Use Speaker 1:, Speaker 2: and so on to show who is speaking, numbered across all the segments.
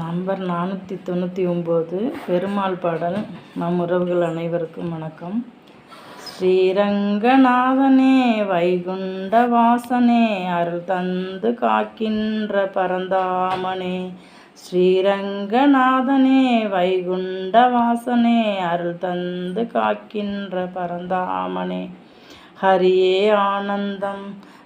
Speaker 1: Number நானூற்றி தொண்ணூற்றி ஒம்பது பெருமாள் பாடல் நம் உறவுகள் அனைவருக்கும் வணக்கம். ஸ்ரீரங்கநாதனே வைகுண்ட வாசனே அருள் தந்து காக்கின்ற பரந்தாமனே. ஸ்ரீரங்கநாதனே வைகுண்ட வாசனே அருள் தந்து காக்கின்ற பரந்தாமனே. ஹரியே ஆனந்தம்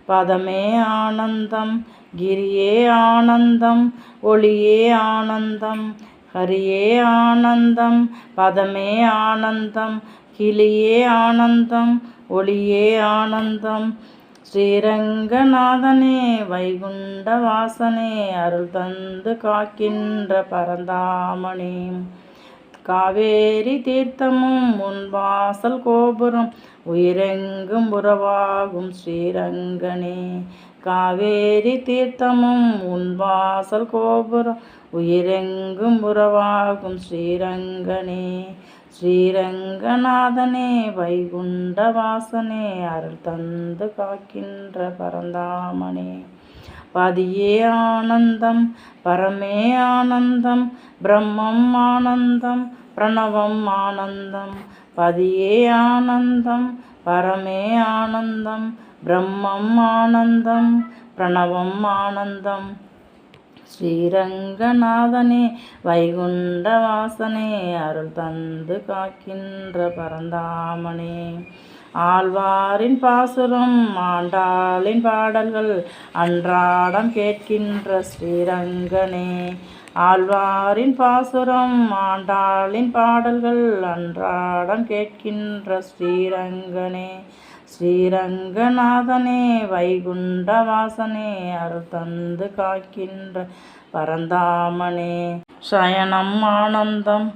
Speaker 1: பதமே ஆனந்தம் கிரியே ஆனந்தம் ஒளியே ஆனந்தம் ஹரியே ஆனந்தம் பதமே ஆனந்தம் கிளியே ஆனந்தம் ஒளியே ஆனந்தம். ஸ்ரீரங்கநாதனே வைகுண்ட வாசனே அருள் தந்து காக்கின்ற பரந்தாமணி. காவேரி தீர்த்தமும் உன் வாசல் கோபுரம். உயிரெங்கும் உறவாகும் ஸ்ரீரங்கனே. காவேரி தீர்த்தமும் உன் வாசல் கோபுரம். உயிரெங்கும் உறவாகும் ஸ்ரீரங்கனே. ஸ்ரீரங்கநாதனே வைகுண்ட வாசனே அருள் தந்து காக்கின்ற பரந்தாமனே. பதியே ஆனந்தம் பரமே ஆனந்தம் பிரம்மம் ஆனந்தம் பிரணவம் ஆனந்தம். பதியே ஆனந்தம் பரமே ஆனந்தம் பிரம்மம் ஆனந்தம் பிரணவம் ஆனந்தம். ஸ்ரீரங்கநாதனே வைகுண்ட வாசனே அருள் தந்து காக்கின்ற பரந்தாமனே. ஆழ்வாரின் பாசுரம் ஆண்டாளின் பாடல்கள் அன்றாடம் கேட்கின்ற ஸ்ரீரங்கனே. ஆழ்வாரின் பாசுரம் ஆண்டாளின் பாடல்கள் அன்றாடம் கேட்கின்ற ஸ்ரீரங்கனே. ஸ்ரீரங்கநாதனே வைகுண்ட வாசனே அருள் தந்து காக்கின்ற பரந்தாமனே. சயனம் ஆனந்தம்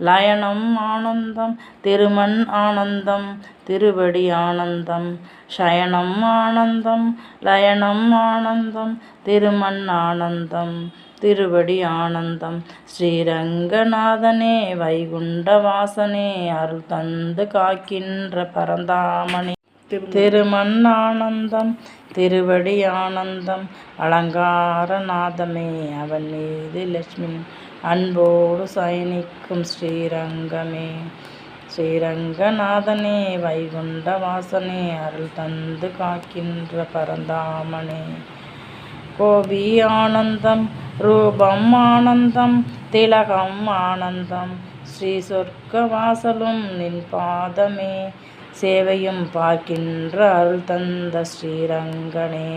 Speaker 1: லயனம் ஆனந்தம் திருமண் ஆனந்தம் திருவடி ஆனந்தம். சயனம் ஆனந்தம் லயனம் ஆனந்தம் திருமண் ஆனந்தம் திருவடி ஆனந்தம். ஸ்ரீரங்கநாதனே வைகுண்ட வாசனே அருள் தந்து காக்கின்ற பரந்தாமணி திருமண் ஆனந்தம் திருவடி ஆனந்தம் அலங்காரநாதமே அவன் மீது லட்சுமி அன்போடு சயனிக்கும் ஸ்ரீரங்கமே. ஸ்ரீரங்கநாதனே வைகுண்ட வாசனே அருள் தந்து காக்கின்ற பரந்தாமனே. கோபி ஆனந்தம் ரூபம் ஆனந்தம் திலகம் ஆனந்தம் ஸ்ரீ சொர்க்க வாசலும் நின் பாதமே. சேவையும் பார்க்கின்ற அருள் தந்த ஸ்ரீரங்கனே.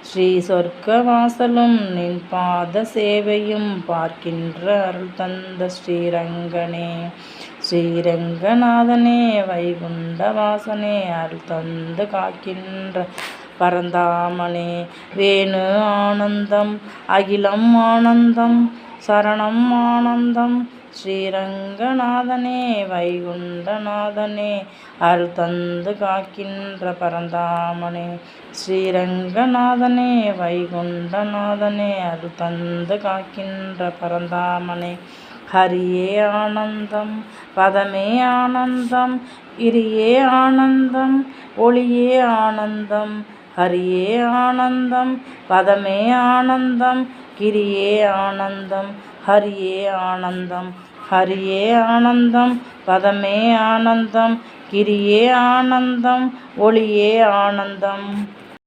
Speaker 1: ஸ்ரீ சொர்க்க வாசலும் நின் பாத சேவையும் பார்க்கின்ற அருள் தந்த ஸ்ரீரங்கனே. ஸ்ரீரங்கநாதனே வைகுண்ட வாசனே அருள் தந்து காக்கின்ற பரந்தாமனே. வேணு ஆனந்தம் அகிலம் ஆனந்தம் சரணம் ஆனந்தம் ஸ்ரீரங்கநாதனே வைகுண்டநாதனே அருள் தந்து காக்கின்ற பரந்தாமனே. ஸ்ரீரங்கநாதனே வைகுண்டநாதனே அருள் தந்து காக்கின்ற பரந்தாமனே. ஹரியே ஆனந்தம் பதமே ஆனந்தம் இரியே ஆனந்தம் ஒளியே ஆனந்தம் ஹரியே ஆனந்தம் பதமே ஆனந்தம் கிரியே ஆனந்தம் ஹரியே ஆனந்தம் ஹரியே ஆனந்தம் பதமே ஆனந்தம் கிரியே ஆனந்தம் ஒளியே ஆனந்தம்.